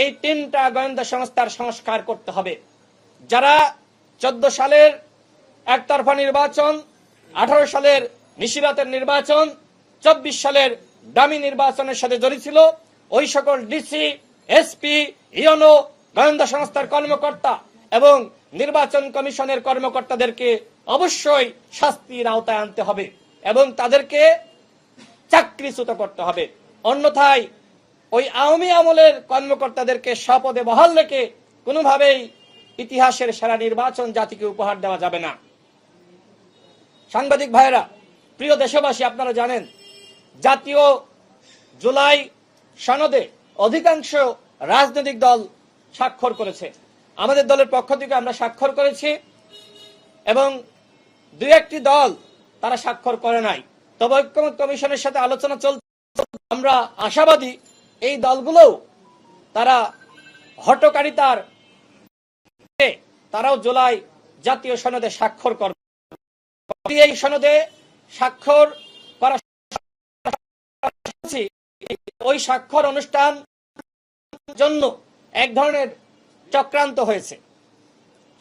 এই তিনটা গোয়েন্দা সংস্থার সংস্কার করতে হবে। যারা চোদ্দ সালের একতরফা নির্বাচন, আঠারো সালের নিশিরাতের নির্বাচন, চব্বিশ সালের ডামি নির্বাচনের সাথে জড়িত ছিল, ওই সকল ডিসি, এসপি ইয়নো গোয়েন্দা সংস্থার কর্মকর্তা এবং নির্বাচন কমিশনের কর্মকর্তাদেরকে অবশ্যই শাস্তির আওতায় আনতে হবে এবং তাদেরকে চাকরিচ্যুত করতে হবে। অন্যথায় ওই আওয়ামী আমলের কর্মকর্তাদেরকে স্বপদে বহাল রেখে কোনোভাবেই ইতিহাসের সেরা নির্বাচন জাতিকে উপহার দেওয়া যাবে না। সাংবাদিক ভাইয়েরা, প্রিয় দেশবাসী, আপনারা জানেন, জাতীয় জুলাই সনদে অধিকাংশ রাজনৈতিক দল স্বাক্ষর করেছে। আমাদের দলের পক্ষ থেকে আমরা স্বাক্ষর করেছি এবং দুই একটি দল তারা স্বাক্ষর করে নাই। তবে ঐক্যমত কমিশনের সাথে আলোচনা চলছে। আমরা আশাবাদী এই দলগুলোও তারা হটকারিতার তারাও জুলাই জাতীয় সনদে স্বাক্ষর করবে এই সনদে স্বাক্ষর ওই স্বাক্ষর অনুষ্ঠান জন্য এক ধরনের চক্রান্ত হয়েছে।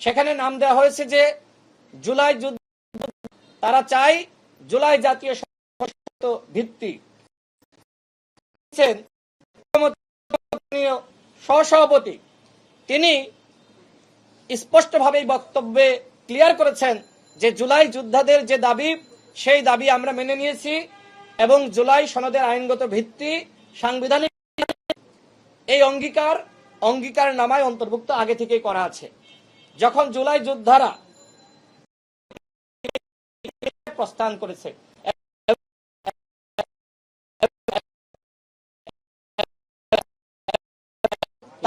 সেখানে নাম দেওয়া হয়েছে যে জুলাই যুদ্ধ তারা চায় জুলাই জাতীয় ভিত্তি সহসভাপতি, তিনি স্পষ্টভাবে বক্তব্যে ক্লিয়ার করেছেন যে জুলাই যোদ্ধাদের যে দাবি, সেই দাবি আমরা মেনে নিয়েছি এবং জুলাই সনদের আইনগত ভিত্তি সাংবিধানিক এই অঙ্গীকার অঙ্গীকার নামায় অন্তর্ভুক্ত আগে থেকেই করা আছে। যখন জুলাই যোদ্ধারা প্রস্থান করেছে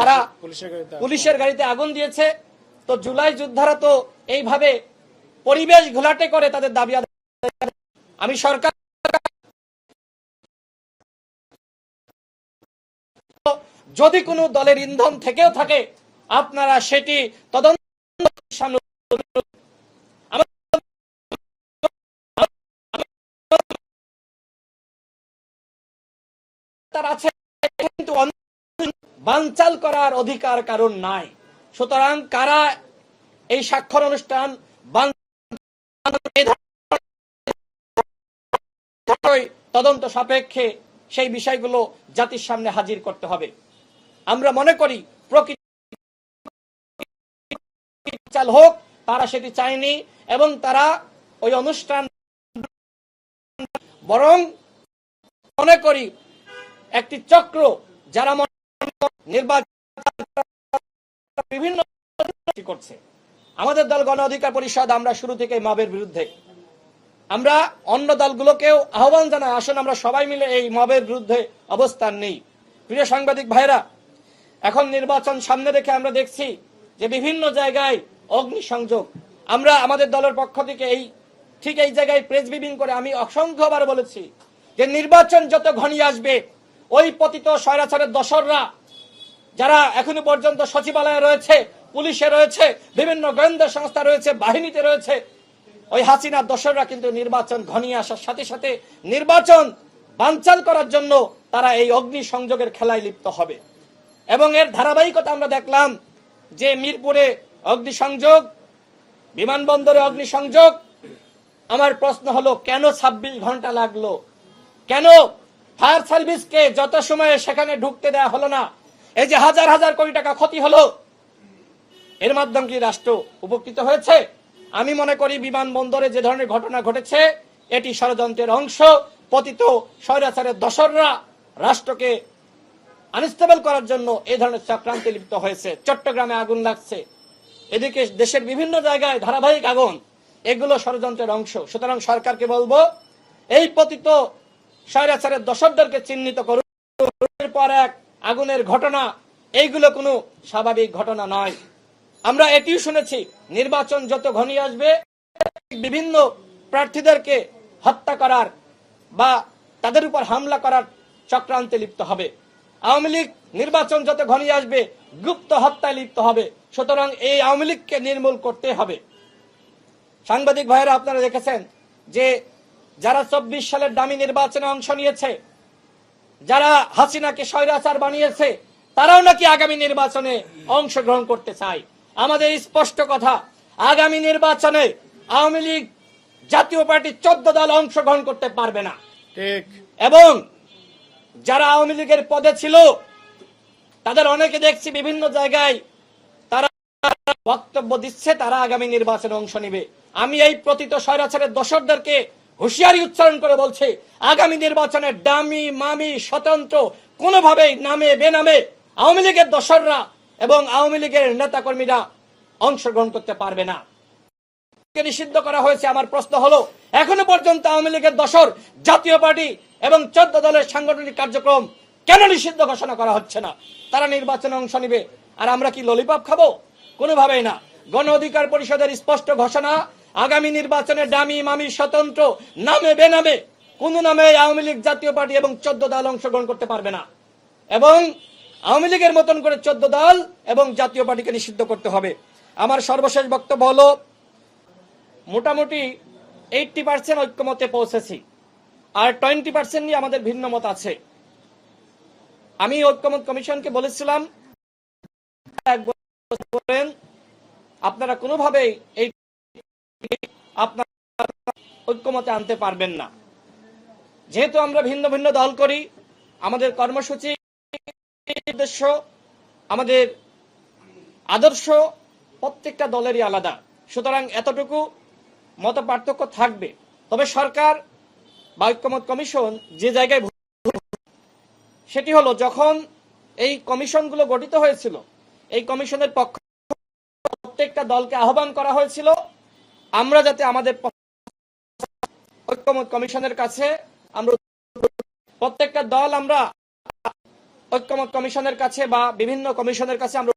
তারা পুলিশের গাড়িতে আগুন দিয়েছে তো জুলাই যোদ্ধারা তো এইভাবে পরিবেশ ঘোলাটে করে তাদের দাবি আমি সরকার যদি কোনো দলের ইন্ধন থেকেও থাকে আপনারা সেটি তদন্ত তার আছে বানচাল করার অধিকার কারণ নাই। সুতরাং কারা এই স্বাক্ষর অনুষ্ঠান তদন্ত সাপেক্ষে সেই বিষয়গুলো জাতির সামনে হাজির করতে হবে। আমরা মনে করি, প্রকৃতি হোক, তারা সেটি চায়নি এবং তারা ওই অনুষ্ঠান বরং মনে করি একটি চক্র যারা মনে বিভিন্ন করছে। আমাদের দল গণ অধিকার পরিষদ, আমরা শুরু থেকে মবের বিরুদ্ধে। আমরা অন্য দলগুলোকেও আহ্বান জানাই আমরা সবাই মিলে এই মবের বিরুদ্ধে অবস্থান নেই। প্রিয় সাংবাদিক ভাইরা এখন নির্বাচন সামনে রেখে আমরা দেখছি যে বিভিন্ন জায়গায় অগ্নিসংযোগ। আমরা আমাদের দলের পক্ষ থেকে এই, ঠিক এই জায়গায় প্রেস ব্রিফিং করে আমি অসংখ্যবার বলেছি যে নির্বাচন যত ঘনিয়ে আসবে, ওই পতিত স্বৈরাচারের দশররা যারা এখনও পর্যন্ত সচিবালয়ে রয়েছে, পুলিশে রয়েছে, বিভিন্ন গোয়েন্দা সংস্থা রয়েছে, বাহিনীতে রয়েছে, ওই হাসিনা দশররা কিন্তু নির্বাচন ঘনিয়ে আসার সাথে সাথে নির্বাচন বানচাল করার জন্য তারা এই অগ্নি সংযোগের খেলায় লিপ্ত হবে। এবং এর ধারাবাহিকতা আমরা দেখলাম যে মিরপুরে অগ্নিসংযোগ বিমানবন্দরে অগ্নিসংযোগ আমার প্রশ্ন হলো, কেন ছাব্বিশ ঘণ্টা লাগল? কেন ফায়ার সার্ভিসকে যত সময়ে সেখানে ঢুকতে দেয়া হলো না এই যে হাজার হাজার কোটি টাকা ক্ষতি হলো, এর মাধ্যমে কি রাষ্ট্র উপকৃত হয়েছে? আমি মনে করি বিমানবন্দরে যে ধরনের ঘটনা ঘটেছে, এটি ষড়যন্ত্রের অংশ, পতিত স্বৈরাচারের দশররা রাষ্ট্রকে আনস্টেবল করার জন্য এই ধরনের চক্রান্তে লিপ্ত হয়েছে। চট্টগ্রামে আগুন লাগছে। এদিকে দেশের বিভিন্ন জায়গায় ধারাবাহিক আগুন। এগুলো ষড়যন্ত্রের অংশ। সুতরাং সরকারকে বলব, এই পতিত স্বৈরাচারের দশকদেরকে চিহ্নিত করুন। পর এক আগুনের ঘটনা, এইগুলো কোনো স্বাভাবিক ঘটনা নয়। আমরা এটিও শুনেছি, নির্বাচন যত ঘনিয়ে আসবে, বিভিন্ন প্রার্থীদেরকে হত্যা করার বা তাদের উপর হামলা করার চক্রান্তে লিপ্ত হবে। আওয়ামী লীগ নির্বাচন যত ঘনিয়ে আসবে, গুপ্ত হত্যায় লিপ্ত হবে। সুতরাং এই আওয়ামী লীগকে নির্মূল করতে হবে। সাংবাদিক ভাইয়েরা, আপনারা দেখেছেন যে যারা চব্বিশ সালের দামি নির্বাচনে অংশ নিয়েছে যারা হাসিনাকে স্বৈরাচার বানিয়েছে তারাও নাকি আগামী নির্বাচনে অংশগ্রহণ করতে চায়। আমাদের স্পষ্ট কথা আগামী নির্বাচনে আওয়ামী লীগ জাতীয় পার্টি চোদ্দ দল অংশগ্রহণ করতে পারবে না। ঠিক। এবং যারা আওয়ামী লীগের পদে ছিল তাদের অনেকে দেখছি বিভিন্ন জায়গায় তারা বক্তব্য দিচ্ছে তারা আগামী নির্বাচনে অংশ নেবে। আমি এই প্রতীত স্বৈরাচারের দশকদেরকে হুঁশিয়ারি উচ্চারণ করে বলছি, আগামী নির্বাচনে ডামি মামি, স্বতন্ত্র, কোনোভাবেই নামে, বেনামে আওয়ামী লীগের দশররা এবং আওয়ামী লীগের নেতাকর্মীরা অংশগ্রহণ করতে পারবে না। নিষিদ্ধ করা হয়েছে, আমার প্রশ্ন হলো, এখনও পর্যন্ত আওয়ামী লীগের দশর জাতীয় পার্টি এবং চোদ্দ দলের সাংগঠনিক কার্যক্রম কেন নিষিদ্ধ ঘোষণা করা হচ্ছে না? তারা নির্বাচনে অংশ নিবে, আর আমরা কি ললিপপ খাব? কোনোভাবেই না। গণ অধিকার পরিষদের স্পষ্ট ঘোষণা আগামী নির্বাচনে ডামি মামি স্বতন্ত্র, নামে বেনামে, কোন নামে আওয়ামী লীগ জাতীয় পার্টি এবং চোদ্দ দল অংশগ্রহণ করতে পারবে না। এবং আওয়ামী লীগের মতন করে চোদ্দ দল এবং জাতীয় পার্টিকে নিষিদ্ধ করতে হবে। আমার সর্বশেষ বক্তব্য হলো, মোটামুটি এইটটি পার্সেন্ট ঐক্যমতে পৌঁছেছি। আর টোয়েন্টি পার্সেন্ট নিয়ে আমাদের ভিন্ন মত আছে। আমি ঐক্যমত কমিশনকে বলেছিলাম আপনারা কোনোভাবেই এই আপনার ঐক্যমতে আনতে পারবেন না। যেহেতু আমরা ভিন্ন ভিন্ন দল করি, আমাদের কর্মসূচি, উদ্দেশ্য, আমাদের আদর্শ প্রত্যেকটা দলেরই আলাদা। সুতরাং এতটুকু মত পার্থক্য থাকবে। তবে সরকার বা ঐক্যমত কমিশন যে জায়গায় সেটি হলো যখন এই কমিশনগুলো গঠিত হয়েছিল, এই কমিশনের পক্ষ প্রত্যেকটা দলকে আহ্বান করা হয়েছিল আমরা যাতে আমাদের ঐক্যমত কমিশনের কাছে আমরা প্রত্যেকটা দল আমরা ঐক্যমত কমিশনের কাছে বা বিভিন্ন কমিশনের কাছে আমরা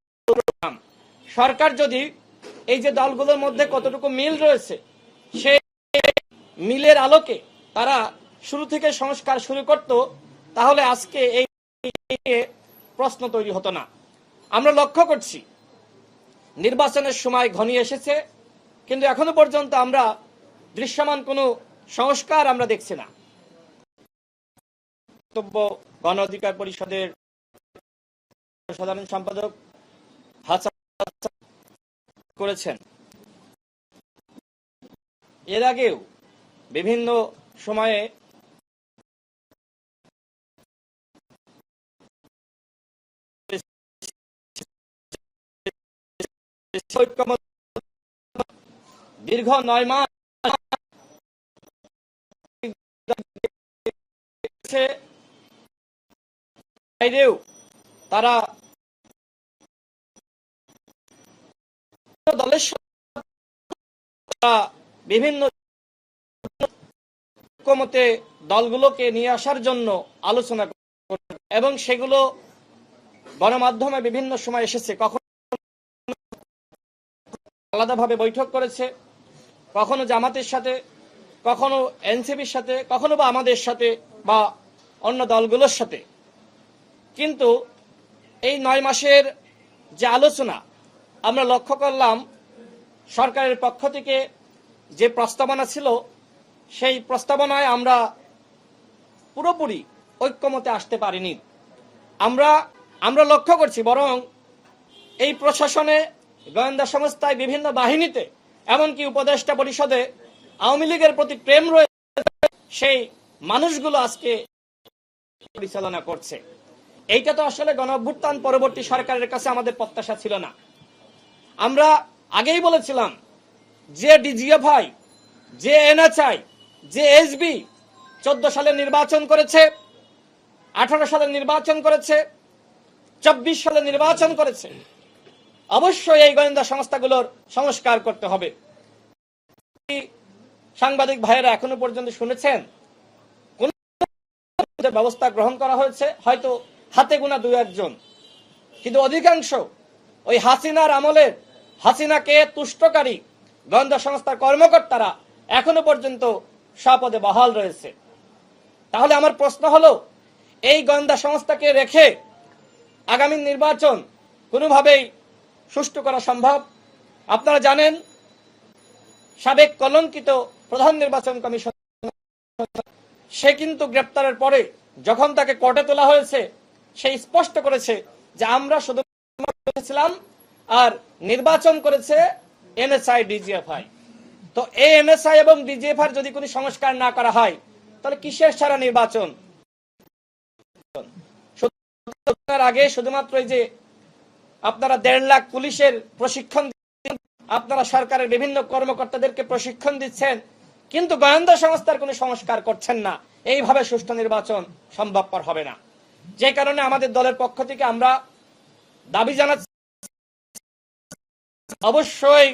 সরকার যদি এই যে দলগুলোর মধ্যে কতটুকু মিল রয়েছে সে মিলের আলোকে তারা শুরু থেকে সংস্কার শুরু করত, তাহলে আজকে এই প্রশ্ন তৈরি হতো না। আমরা লক্ষ্য করছি, নির্বাচনের সময় ঘনিয়ে এসেছে কিন্তু এখনও পর্যন্ত আমরা দৃশ্যমান কোনো সংস্কার আমরা দেখছি না। বক্তব্য গণ অধিকার পরিষদের সাধারণ সম্পাদক করেছেন। এর আগেও বিভিন্ন সময়ে ঐক্যমত দীর্ঘ নয় মাস বাইরেও তারা দলের বিভিন্ন ঐক্যমতে দলগুলোকে নিয়ে আসার জন্য আলোচনা এবং সেগুলো গণমাধ্যমে বিভিন্ন সময় এসেছে, কখনো আলাদাভাবে বৈঠক করেছে। কখনো জামাতের সাথে, কখনো এনসিপির সাথে, কখনো বা আমাদের সাথে বা অন্য দলগুলোর সাথে। কিন্তু এই নয় মাসের যে আলোচনা, আমরা লক্ষ্য করলাম সরকারের পক্ষ থেকে যে প্রস্তাবনা ছিল, সেই প্রস্তাবনায় আমরা পুরোপুরি ঐক্যমতে আসতে পারিনি। আমরা আমরা লক্ষ্য করছি বরং এই প্রশাসনে গোয়েন্দা সংস্থায় বিভিন্ন বাহিনীতে এমনকি উপদেষ্টা পরিষদে আওয়ামী লীগের প্রতি প্রেম রয়েছে সেই মানুষগুলো আজকে পরিচালনা করছে। এইটা তো আসলে গণ অভ্যুত্থান পরবর্তী সরকারের কাছে আমাদের প্রত্যাশা ছিল না। আমরা আগেই বলেছিলাম, যে ডিজিএফআই, যে এনএচআই, যে এসবি চোদ্দ সালে নির্বাচন করেছে, আঠারো সালে নির্বাচন করেছে, চব্বিশ সালে নির্বাচন করেছে অবশ্যই এই গোয়েন্দা সংস্থাগুলোর সংস্কার করতে হবে। সাংবাদিক ভাইয়েরা এখনও পর্যন্ত শুনেছেন? কোন ব্যবস্থা গ্রহণ করা হয়েছে? হয়তো হাতে গোনা দু একজন। কিন্তু অধিকাংশ ওই হাসিনার আমলের, হাসিনাকে তুষ্টকারী গোয়েন্দা সংস্থার কর্মকর্তারা এখনও পর্যন্ত স্বপদে বহাল রয়েছে। তাহলে আমার প্রশ্ন হলো, এই গোয়েন্দা সংস্থাকে রেখে আগামী নির্বাচন কোনোভাবেই সুষ্ঠু করা সম্ভব। আপনারা জানেন, সাবেক কলঙ্কিত প্রধান নির্বাচন কমিশন, সে কিন্তু গ্রেপ্তারের পরে যখন তাকে কোর্টে তোলা হয়েছে, সে স্পষ্ট করেছে যে আমরা শুধু করেছিলাম আর নির্বাচন করেছে এনএসআই, ডিজিএফআই। তো এই এনএসআই এবং ডিজিএফআই যদি কোনো সংস্কার না করা হয়, তাহলে কিসের ছাড়া নির্বাচন? আগে শুধুমাত্র এই যে আপনারা দেড় লাখ পুলিশের প্রশিক্ষণ আপনারা সরকারের বিভিন্ন কর্মকর্তাদেরকে প্রশিক্ষণ দিচ্ছেন, কিন্তু গোয়েন্দা সংস্থার কোনো সংস্কার করছেন না। এইভাবে সুষ্ঠু নির্বাচন সম্ভবপর হবে না। যে কারণে আমাদের দলের পক্ষ থেকে আমরা দাবি জানাচ্ছি, অবশ্যই